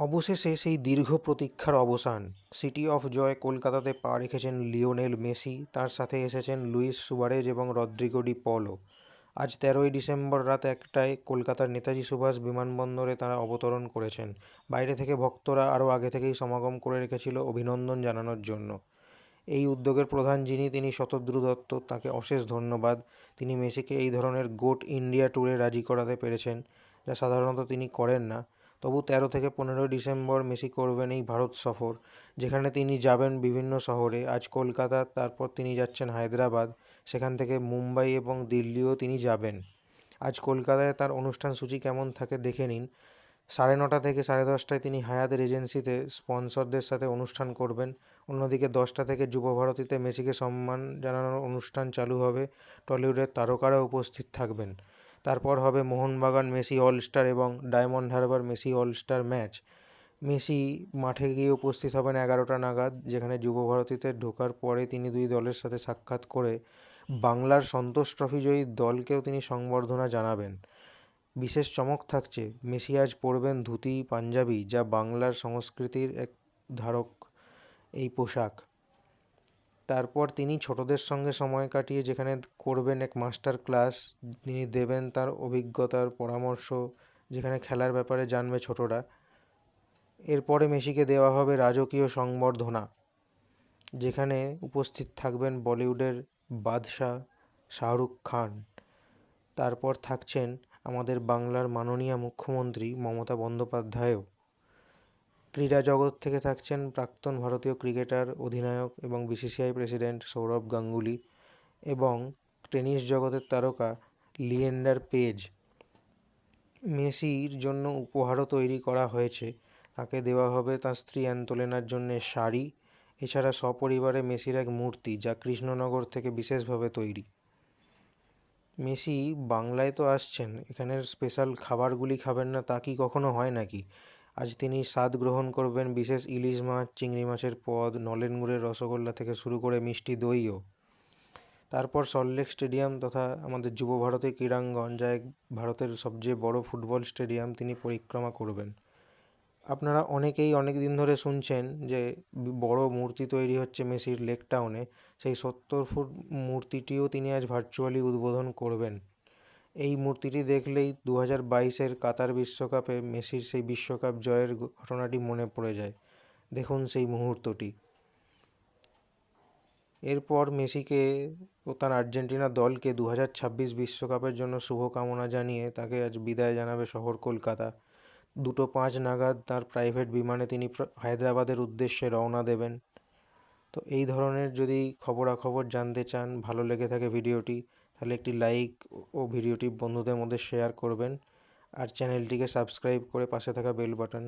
অবশেষে সেই দীর্ঘ প্রতীক্ষার অবসান। সিটি অফ জয় কলকাতাতে পা রেখেছেন লিওনেল মেসি, তার সাথে এসেছেন লুইস সুয়ারেজ এবং রদ্রিগো ডি পলো। আজ তেরোই ডিসেম্বর রাত একটায় কলকাতার নেতাজি সুভাষ বিমানবন্দরে তাঁরা অবতরণ করেছেন। বাইরে থেকে ভক্তরা আরও আগে থেকেই সমাগম করে রেখেছিল অভিনন্দন জানানোর জন্য। এই উদ্যোগের প্রধান যিনি, তিনি শতদ্রু দত্ত। তাকে অশেষ ধন্যবাদ। তিনি মেসিকে এই ধরনের গোট ইন্ডিয়া ট্যুরে রাজি করাতে পেরেছেন, যা সাধারণত তিনি করেন না। তবু তেরো থেকে পনেরোই ডিসেম্বর মেসি করবেন এই ভারত সফর, যেখানে তিনি যাবেন বিভিন্ন শহরে। আজ কলকাতা, তারপর তিনি যাচ্ছেন হায়দ্রাবাদ, সেখান থেকে মুম্বাই এবং দিল্লিও তিনি যাবেন। আজ কলকাতায় তার অনুষ্ঠান সূচি কেমন থাকে দেখে নিন। সাড়ে নটা থেকে সাড়ে দশটায় তিনি হায়াত রেজেন্সিতে স্পন্সরদের সাথে অনুষ্ঠান করবেন। অন্যদিকে দশটা থেকে যুবভারতীতে মেসিকে সম্মান জানানোর অনুষ্ঠান চালু হবে। টলিউডের তারকারা উপস্থিত থাকবেন। তারপর হবে মোহনবাগান মেসি অলস্টার এবং Diamond Harbour Messi All Star match. Messi মাঠে গিয়ে উপস্থিত হবেন এগারোটা নাগাদ, যেখানে যুবভারতীতে ঢোকার পরে তিনি দুই দলের সাথে সাক্ষাৎ করে বাংলার সন্তোষ ট্রফি জয়ী দলকেও তিনি সংবর্ধনা জানাবেন। বিশেষ চমক থাকছে, মেসি আজ পরবেন ধুতি, পাঞ্জাবি, যা বাংলার সংস্কৃতির এক ধারক এই পোশাক। তারপর তিনি ছোটদের সঙ্গে সময় কাটিয়ে যেখানে করবেন এক মাস্টার ক্লাস, তিনি দেবেন তার অভিজ্ঞতার পরামর্শ, যেখানে খেলার ব্যাপারে জানবে ছোটরা। এরপরে মেসিকে দেওয়া হবে রাজকীয় সংবর্ধনা, যেখানে উপস্থিত থাকবেন বলিউডের বাদশাহ শাহরুখ খান। তারপর থাকছেন আমাদের বাংলার মাননীয় মুখ্যমন্ত্রী মমতা বন্দ্যোপাধ্যায়ও। ক্রীড়া জগৎ থেকে থাকছেন প্রাক্তন ভারতীয় ক্রিকেটার, অধিনায়ক এবং বিসিসিআই প্রেসিডেন্ট সৌরভ গাঙ্গুলি এবং টেনিস জগতের তারকা লিয়েন্ডার পেজ। মেসির জন্য উপহারও তৈরি করা হয়েছে। তাকে দেওয়া হবে তার স্ত্রী অ্যান্তোলেনার জন্যে শাড়ি, এছাড়া সপরিবারে মেসির এক মূর্তি যা কৃষ্ণনগর থেকে বিশেষভাবে তৈরি। মেসি বাংলায় তো আসছেন, এখানের স্পেশাল খাবারগুলি খাবেন না তা কি কখনো হয় নাকি? আজ তিনি স্বাদ গ্রহণ করবেন বিশেষ ইলিশ মাছ, চিংড়ি মাছের পদ, নলেন গুড়ের রসগোল্লা থেকে শুরু করে মিষ্টি দইও। তারপর সল্টলেক স্টেডিয়াম তথা আমাদের যুব ভারতী ক্রীড়াঙ্গন, যা এক ভারতের সবচেয়ে বড় ফুটবল স্টেডিয়াম, তিনি পরিক্রমা করবেন। আপনারা অনেকেই অনেক দিন ধরে শুনছেন যে বড় মূর্তি তৈরি হচ্ছে মেসির লেক টাউনে। সেই সত্তর ফুট মূর্তিটিও তিনি আজ ভার্চুয়ালি উদ্বোধন করবেন। এই মূর্তিটি দেখলেই দু হাজার বাইশের কাতার বিশ্বকাপে মেসির সেই বিশ্বকাপ জয়ের ঘটনাটি মনে পড়ে যায়। দেখুন সেই মুহূর্তটি। এরপর মেসিকে ও তার আর্জেন্টিনা দলকে দু হাজার ছাব্বিশ বিশ্বকাপের জন্য শুভকামনা জানিয়ে তাকে আজ বিদায় জানাবে শহর কলকাতা। দুটো পাঁচ নাগাদ তার প্রাইভেট বিমানে তিনি হায়দ্রাবাদের উদ্দেশ্যে রওনা দেবেন। তো এই ধরনের যদি খবরাখবর জানতে চান, ভালো লেগে থাকে ভিডিওটি তাহলে একটি লাইক ও ভিডিওটি বন্ধুদের মধ্যে শেয়ার করবেন। আর চ্যানেলটিকে সাবস্ক্রাইব করে পাশে থাকা বেল বাটন